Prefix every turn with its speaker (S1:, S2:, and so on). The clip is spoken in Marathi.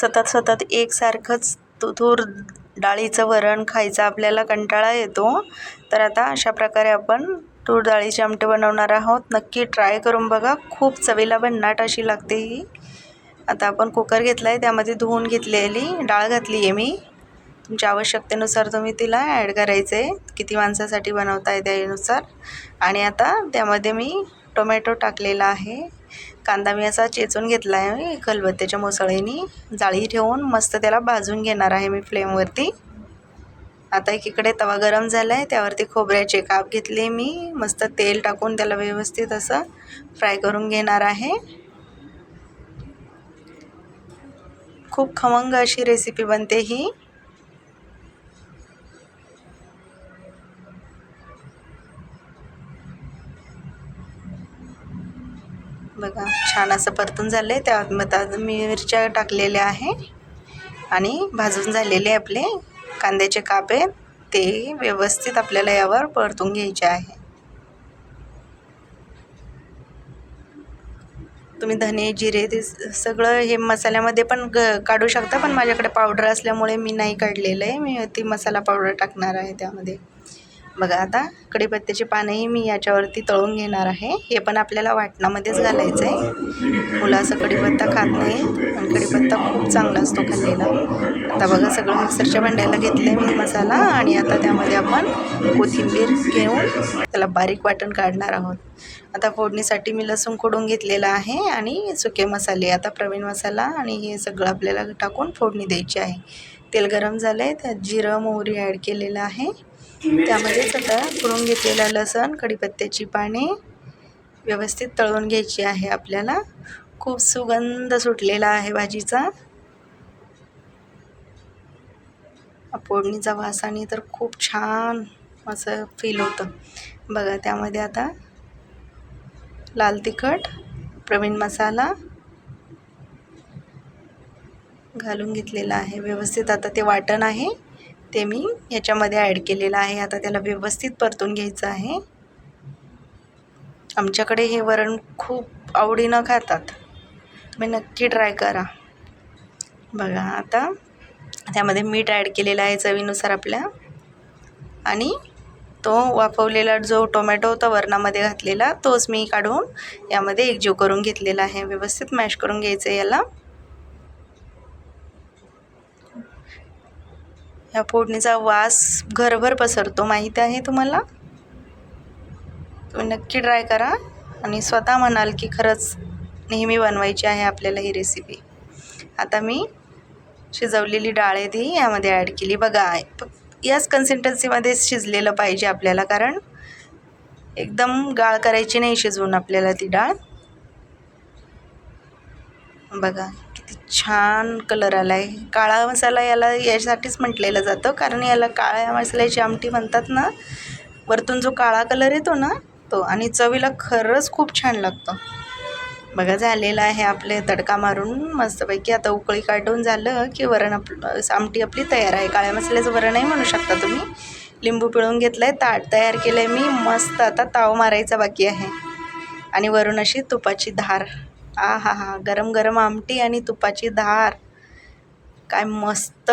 S1: सतत सतत एकसारखंच तू तूर डाळीचं वरण खायचं आपल्याला कंटाळा येतो. तर आता अशा प्रकारे आपण तूर डाळीचे आमटे बनवणार आहोत. नक्की ट्राय करून बघा. खूप चवीला भन्नाट अशी लागते ही. आता आपण कुकर घेतला आहे त्यामध्ये धुवून घेतलेली डाळ घातली आहे मी. तुमच्या आवश्यकतेनुसार तुम्ही तिला ॲड करायचं. आहे किती माणसासाठी बनवताय त्यानुसार आणि आता त्यामध्ये मी टोमॅटो टाकलेला आहे. कांदा मी असा चेचून घेतला आहे खलबत्त्याच्या मुसळीने. जाळी ठेवून मस्त त्याला भाजून घेणार आहे मी फ्लेमवरती. आता एकीकडे तवा गरम झाला आहे त्यावरती खोबऱ्याचे काप घेतले मी. मस्त तेल टाकून त्याला व्यवस्थित असं फ्राय करून घेणार आहे. खूप खमंग अशी रेसिपी बनते ही. बघा छान असं परतून झालं आहे त्यात मी मिरच्या टाकलेल्या आहे आणि भाजून झालेले आपले कांद्याचे काप आहेत. ते व्यवस्थित आपल्याला यावर परतून घ्यायचे आहे. तुम्ही धने जिरे ते सगळं हे मसाल्यामध्ये पण ग काढू शकता पण माझ्याकडे पावडर असल्यामुळे मी नाही काढलेलं आहे. मी ती मसाला पावडर टाकणार आहे त्यामध्ये. बघा आता कढीपत्त्याची पानंही मी याच्यावरती तळून घेणार आहे. हे पण आपल्याला वाटणामध्येच घालायचं आहे. मुलं असं कढीपत्ता खात नाही आणि कढीपत्ता खूप चांगला असतो खाल्लेला. आता बघा सगळं मिक्सरच्या भांड्याला घेतलं आहे मी मसाला आणि आता त्यामध्ये आपण कोथिंबीर घेऊन त्याला बारीक वाटण काढणार आहोत. आता फोडणीसाठी मी लसूण खोडून घेतलेला आहे आणि सुके मसाले. आता प्रवीण मसाला आणि हे सगळं आपल्याला टाकून फोडणी द्यायची आहे. तेल गरम झालं आहे त्यात जिरं मोहरी ॲड केलेलं आहे. त्यामध्येच आता करून घेतलेला लसण कढीपत्त्याची पाने व्यवस्थित तळून घ्यायची आहे आपल्याला. खूप सुगंध सुटलेला आहे भाजीचा. फोडणीचा वासाने तर खूप छान असं फील होतं. बघा त्यामध्ये आता लाल तिखट प्रवीण मसाला घालून घेतलेला आहे. व्यवस्थित आता ते वाटण आहे. ते मी याच्यामध्ये ॲड केलेलं आहे. आता त्याला व्यवस्थित परतून घ्यायचं आहे. आमच्याकडे हे वरण खूप आवडीनं खातात. तुम्ही नक्की ट्राय करा. बघा आता त्यामध्ये मीठ ॲड केलेलं आहे चवीनुसार आपल्या. आणि तो वाफवलेला जो टोमॅटो होता वरणामध्ये घातलेला तोच मी काढून यामध्ये एकजीव करून घेतलेला आहे. व्यवस्थित मॅश करून घ्यायचं याला. ह्या फोडणीचा वास घरभर पसरतो माहीत आहे तुम्हाला? तुम्ही नक्की ट्राय करा आणि स्वतः म्हणाल की खरंच नेहमी बनवायची आहे आपल्याला ही रेसिपी आता मी शिजवलेली डाळ आहे ती यामध्ये ॲड केली. बघा याच कन्सिस्टन्सीमध्ये शिजलेलं पाहिजे आपल्याला कारण एकदम गाळ करायची नाही शिजवून आपल्याला ती डाळ. बघा. छान कलर आला आहे काळा मसाला याला यासाठीच म्हटलेलं जातं कारण याला काळ्या मसाल्याची आमटी म्हणतात ना वरतून जो काळा कलर येतो ना तो आणि चवीला खरंच खूप छान लागतं. बघा झालेलं आहे आपले तडका मारून मस्तपैकी. आता उकळी काढून झालं की वरण आप आमटी आपली तयार आहे. काळ्या मसाल्याचं वरणही म्हणू शकता तुम्ही. लिंबू पिळून घेतलं आहे ताट तयार केलं आहे मी. मस्त आता ताव मारायचा बाकी आहे. आणि वरून अशी तुपाची धार. आ हा हा गरम गरम आमटी आणि तुपाची धार काय मस्त.